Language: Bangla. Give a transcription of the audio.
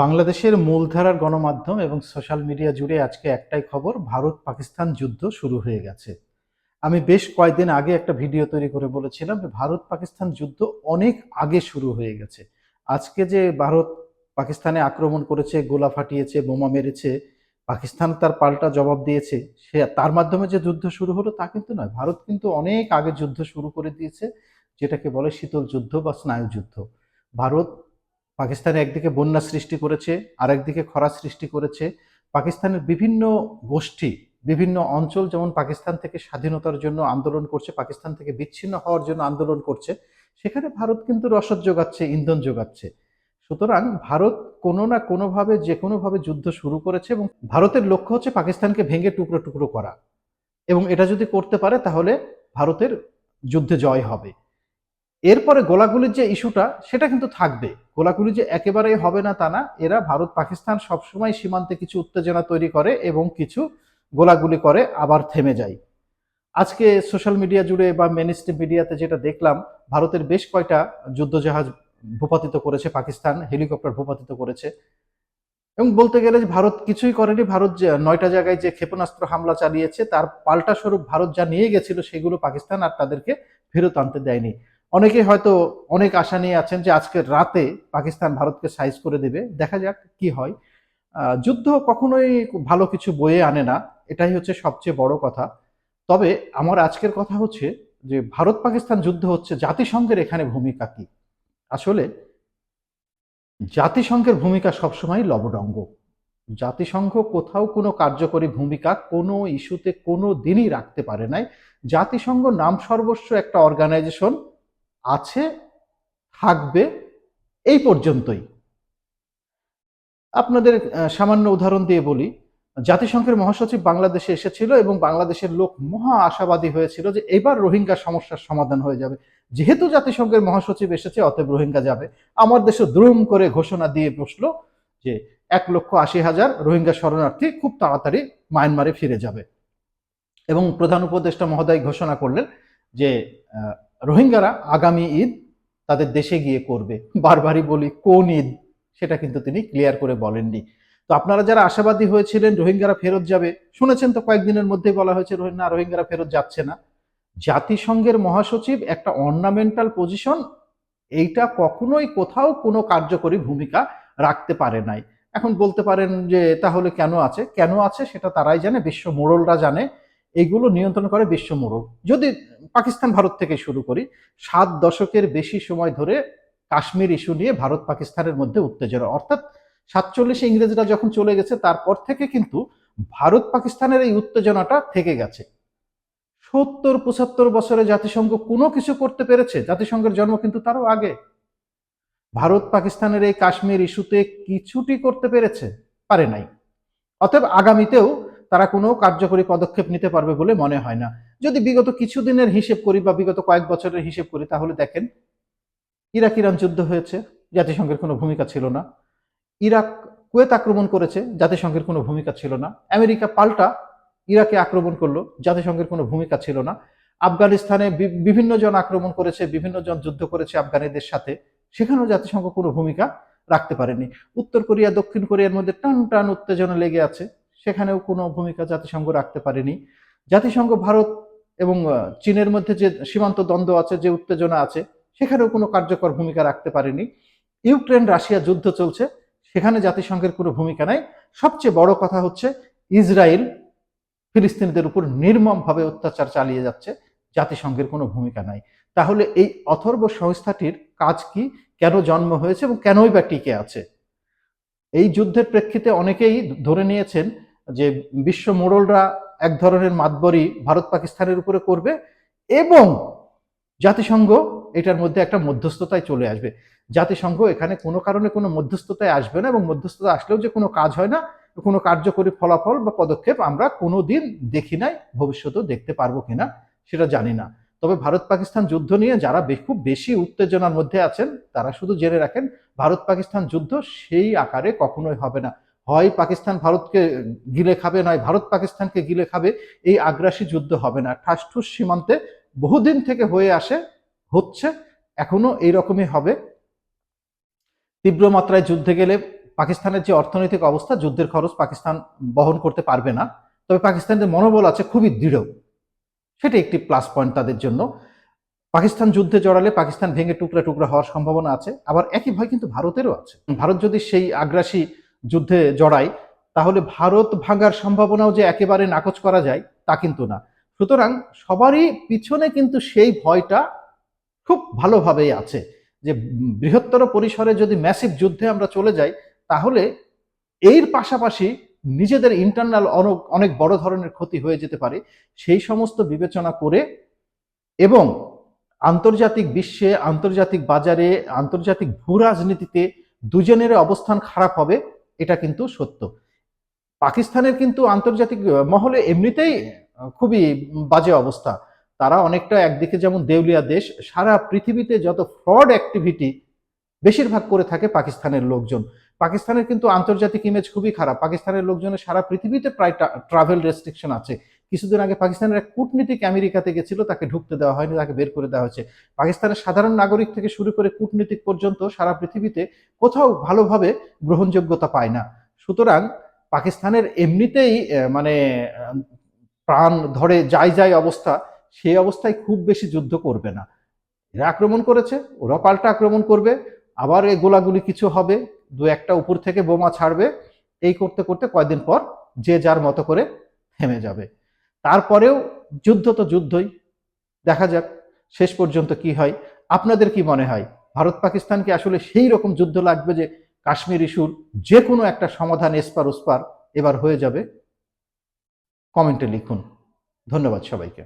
বাংলাদেশের মূলধারার গণমাধ্যম এবং সোশ্যাল মিডিয়া জুড়ে আজকে একটাই খবর ভারত পাকিস্তান যুদ্ধ শুরু হয়ে গেছে। আমি বেশ কয়েকদিন আগে একটা ভিডিও তৈরি করে বলেছিলাম ভারত পাকিস্তান যুদ্ধ অনেক আগে শুরু হয়ে গেছে। আজকে যে ভারত পাকিস্তানে আক্রমণ করেছে, গোলা ফাটিয়েছে, বোমা মেরেছে, পাকিস্তান তার পাল্টা জবাব দিয়েছে, সে তার মাধ্যমে যে যুদ্ধ শুরু হলো তা কিন্তু নয়। ভারত কিন্তু অনেক আগে যুদ্ধ শুরু করে দিয়েছে, যেটাকে বলে শীতল যুদ্ধ বা স্নায়ু যুদ্ধ। ভারত পাকিস্তানে একদিকে বন্যা সৃষ্টি করেছে আর একদিকে খরা সৃষ্টি করেছে। পাকিস্তানের বিভিন্ন গোষ্ঠী, বিভিন্ন অঞ্চল যেমন পাকিস্তান থেকে স্বাধীনতার জন্য আন্দোলন করছে, পাকিস্তান থেকে বিচ্ছিন্ন হওয়ার জন্য আন্দোলন করছে, সেখানে ভারত কিন্তু রসদ যোগাচ্ছে, ইন্ধন যোগাচ্ছে। সুতরাং ভারত কোনো না কোনোভাবে, যে কোনোভাবে যুদ্ধ শুরু করেছে এবং ভারতের লক্ষ্য হচ্ছে পাকিস্তানকে ভেঙে টুকরো টুকরো করা। এবং এটা যদি করতে পারে তাহলে ভারতের যুদ্ধে জয় হবে। এরপরে গোলাগুলির যে ইস্যুটা, সেটা কিন্তু থাকবে। গোলাগুলি যে একেবারেই হবে না তা না, এরা ভারত, পাকিস্তান সবসময় সীমান্তে কিছু উত্তেজনা তৈরি করে এবং কিছু গোলাগুলি করে, আবার থেমে যায়। আজকে সোশ্যাল মিডিয়া জুড়ে বা মেনস্ট্রিম মিডিয়াতে যেটা দেখলাম, ভারতের বেশ কয়টা যুদ্ধজাহাজ ভূপাতিত করেছে, পাকিস্তান হেলিকপ্টার ভূপাতিত করেছে। এবং বলতে গেলে যে ভারত কিছুই করেনি, ভারত যে নয়টা জায়গায় যে ক্ষেপণাস্ত্র হামলা চালিয়েছে, তার পাল্টা স্বরূপ ভারত যা নিয়ে গেছিল, সেগুলো পাকিস্তান আর তাদেরকে ফেরত আনতে দেয়নি। অনেকে হয়তো অনেক আশা নিয়ে আছেন যে আজকের রাতে পাকিস্তান ভারতকে সাইজ করে দেবে। দেখা যাক কি হয়। যুদ্ধ কখনোই ভালো কিছু বয়ে আনে না। এটাই হচ্ছে সবচেয়ে বড় কথা। তবে আমার আজকের কথা হচ্ছে যে ভারত পাকিস্তান যুদ্ধ হচ্ছে জাতিসংঘের এখানে ভূমিকা কি? আসলে জাতিসংঘের ভূমিকা সবসময় লবডঙ্গ জাতিসংঘ কোথাও কোনো কার্যকরী ভূমিকা কোনো ইস্যুতে কোনো দিনই রাখতে পারে নাই। জাতিসংঘ নাম সর্বস্ব একটা অর্গানাইজেশন আছে, থাকবে এই পর্যন্তই। আপনাদের সামান্য উদাহরণ দিয়ে বলি, জাতিসংঘের মহাসচিব বাংলাদেশে এসেছিল এবং বাংলাদেশের লোক মহা আশাবাদী হয়েছিল যে এবার রোহিঙ্গা সমস্যার সমাধান হয়ে যাবে। যেহেতু জাতিসংঘের মহাসচিব এসেছে, অতএব রোহিঙ্গা যাবে। আমার দেশে দ্রুম করে ঘোষণা দিয়ে বসল যে এক লক্ষ আশি হাজার রোহিঙ্গা শরণার্থী খুব তাড়াতাড়ি মায়ানমারে ফিরে যাবে। এবং প্রধান উপদেষ্টা মহোদয় ঘোষণা করলেন যে রোহিঙ্গারা আগামী ঈদ তাদের দেশে গিয়ে করবে। বারবারই বলি, কোন ঈদ? সেটা কিন্তু তিনি ক্লিয়ার করে বলেননি। তো আপনারা যারা আশাবাদী হয়েছিলেন রোহিঙ্গারা ফেরত যাবে, শুনেছেন তো কয়েকদিনের মধ্যেই বলা হয়েছে না, রোহিঙ্গারা ফেরত যাচ্ছে না। জাতিসংঘের মহাসচিব একটা অর্নামেন্টাল পজিশন এইটা কখনোই কোথাও কোনো কার্যকরী ভূমিকা রাখতে পারে নাই। এখন বলতে পারেন যে, তাহলে কেন আছে? কেন আছে সেটা তারাই জানে, বিশ্ব মোড়লরা জানে। এগুলো নিয়ন্ত্রণ করে বিশ্ব মোড়ল। যদি পাকিস্তান ভারত থেকে শুরু করি, সাত দশকের বেশি সময় ধরে কাশ্মীর ইস্যু নিয়ে ভারত পাকিস্তানের মধ্যে উত্তেজনা। অর্থাৎ সাতচল্লিশে ইংরেজরা যখন চলে গেছে, তারপর থেকে কিন্তু ভারত পাকিস্তানের এই উত্তেজনাটা থেকে গেছে। সত্তর পঁচাত্তর বছরে জাতিসংঘ কোনো কিছু করতে পেরেছে? জাতিসংঘের জন্ম কিন্তু তারও আগে। ভারত পাকিস্তানের এই কাশ্মীর ইস্যুতে কিছুটি করতে পেরেছে? পারে নাই। অতএব আগামীতেও তারা কোনো কার্যকরী পদক্ষেপ নিতে পারবে বলে মনে হয় না। যদি বিগত কিছুদিনের হিসেব করি বা বিগত কয়েক বছরের হিসেব করি, তাহলে দেখেন ইরাক ইরান যুদ্ধ হয়েছে, জাতিসংঘের কোনো ভূমিকা ছিল না। ইরাক কুয়েত আক্রমণ করেছে, জাতিসংঘের কোনো ভূমিকা ছিল না। আমেরিকা পাল্টা ইরাকে আক্রমণ করল, জাতিসংঘের কোনো ভূমিকা ছিল না। আফগানিস্তানে বিভিন্ন জন আক্রমণ করেছে বিভিন্ন জন যুদ্ধ করেছে আফগানিদের সাথে। সেখানেও জাতিসংঘ কোনো ভূমিকা রাখতে পারেনি। উত্তর কোরিয়া, দক্ষিণ কোরিয়ার মধ্যে টান টান উত্তেজনা লেগে আছে। সেখানেও কোনো ভূমিকা জাতিসংঘ রাখতে পারেনি। জাতিসংঘ ভারত এবং চীনের মধ্যে যে সীমান্ত দ্বন্দ্ব আছে, যে উত্তেজনা আছে, সেখানেও কোনো কার্যকর ভূমিকা রাখতে পারেনি। ইউক্রেন রাশিয়া যুদ্ধ চলছে, সেখানে জাতিসংঘের কোনো ভূমিকা নাই। সবচেয়ে বড় কথা হচ্ছে, ইসরায়েল ফিলিস্তিনিদের উপর নির্মমভাবে অত্যাচার চালিয়ে যাচ্ছে, জাতিসংঘের কোনো ভূমিকা নাই। তাহলে এই অথর্ব সংস্থাটির কাজ কি? কেন জন্ম হয়েছে এবং কেনই বা টিকে আছে? এই যুদ্ধের প্রেক্ষিতে অনেকেই ধরে নিয়েছেন যে বিশ্ব মোড়লরা এক ধরনের মাতবরি ভারত পাকিস্তানের উপরে করবে এবং জাতিসংঘ এটার মধ্যে একটা মধ্যস্থতায় চলে আসবে। জাতিসংঘ এখানে কোনো কারণে কোনো মধ্যস্থতায় আসবে না এবং মধ্যস্থতা আসলেও যে কোনো কাজ হয় না, কোনো কার্যকরী ফলাফল বা পদক্ষেপ আমরা কোনো দিন দেখি নাই, ভবিষ্যতেও দেখতে পারব কিনা সেটা জানি না। তবে ভারত পাকিস্তান যুদ্ধ নিয়ে যারা খুব বেশি উত্তেজনার মধ্যে আছেন, তারা শুধু জেনে রাখেন, ভারত পাকিস্তান যুদ্ধ সেই আকারে কখনোই হবে না। হয় পাকিস্তান ভারতকে গিলে খাবে নয় ভারত পাকিস্তানকে গিলে খাবে এই আগ্রাসী যুদ্ধ হবে না। ঠাসঠুস সীমান্তে বহুদিন থেকে হয়ে আসে হচ্ছে এখনও এইরকমই হবে। তীব্র মাত্রায় যুদ্ধে গেলে পাকিস্তানের যে অর্থনৈতিক অবস্থা যুদ্ধের খরচ পাকিস্তান বহন করতে পারবে না। তবে পাকিস্তানের মনোবল আছে খুবই দৃঢ়। সেটা একটি প্লাস পয়েন্ট তাদের জন্য। পাকিস্তান যুদ্ধে জড়ালে পাকিস্তান ভেঙে টুকরা টুকরা হওয়ার সম্ভাবনা আছে। আবার একই ভয় কিন্তু ভারতেরও আছে। ভারত যদি সেই আগ্রাসী যুদ্ধে জড়ায়, তাহলে ভারত ভাঙার সম্ভাবনাও যে একেবারে নাকচ করা যায়, তা কিন্তু না। সুতরাং সবারই পিছনে কিন্তু সেই ভয়টা খুব ভালোভাবেই আছে যে বৃহত্তর পরিসরে যদি ম্যাসিভ যুদ্ধে আমরা চলে যাই, তাহলে এর পাশাপাশি নিজেদের ইন্টারনাল অনেক বড় ধরনের ক্ষতি হয়ে যেতে পারে। সেই সমস্ত বিবেচনা করে এবং আন্তর্জাতিক বিশ্বে, আন্তর্জাতিক বাজারে, আন্তর্জাতিক ভূ রাজনীতিতে দুজনের অবস্থান খারাপ হবে। এটা কিন্তু সত্য। পাকিস্তানের কিন্তু আন্তর্জাতিক মহলে এমনিতেই খুবই বাজে অবস্থা। তারা অনেকটা একদিকে যেমন দেউলিয়া দেশ সারা পৃথিবীতে যত ফ্রড অ্যাক্টিভিটি বেশিরভাগ করে থাকে পাকিস্তানের লোকজন। পাকিস্তানের কিন্তু আন্তর্জাতিক ইমেজ খুবই খারাপ। পাকিস্তানের লোকজনের সারা পৃথিবীতে প্রায় ট্রাভেল রেস্ট্রিকশন আছে। কিছুদিন আগে পাকিস্তানের এক কূটনীতিক আমেরিকাতে গেছিল, তাকে ঢুকতে দেওয়া হয়নি, তাকে বের করে দেওয়া হয়েছে। পাকিস্তানের সাধারণ নাগরিক থেকে শুরু করে কূটনীতিক পর্যন্ত সারা পৃথিবীতে কোথাও ভালোভাবে গ্রহণযোগ্যতা পায় না। সুতরাং পাকিস্তানের এমনিতেই মানে প্রাণ ধরে যাই যাই অবস্থা সেই অবস্থায় খুব বেশি যুদ্ধ করবে না। এরা আক্রমণ করেছে, ওরা পাল্টা আক্রমণ করবে, আবার এই গোলাগুলি কিছু হবে, দু একটা উপর থেকে বোমা ছাড়বে, এই করতে করতে কয়েকদিন পর যে যার মতো করে থেমে যাবে। তারপরেও যুদ্ধ তো যুদ্ধই। দেখা যাক, শেষ পর্যন্ত কি হয়। আপনাদের কি মনে হয়, ভারত পাকিস্তানকে আসলে সেই রকম যুদ্ধ লাগবে যে কাশ্মীর ইস্যুর যে কোনো একটা সমাধান এসপার ওসপার এবার হয়ে যাবে? কমেন্টে লিখুন। ধন্যবাদ সবাইকে।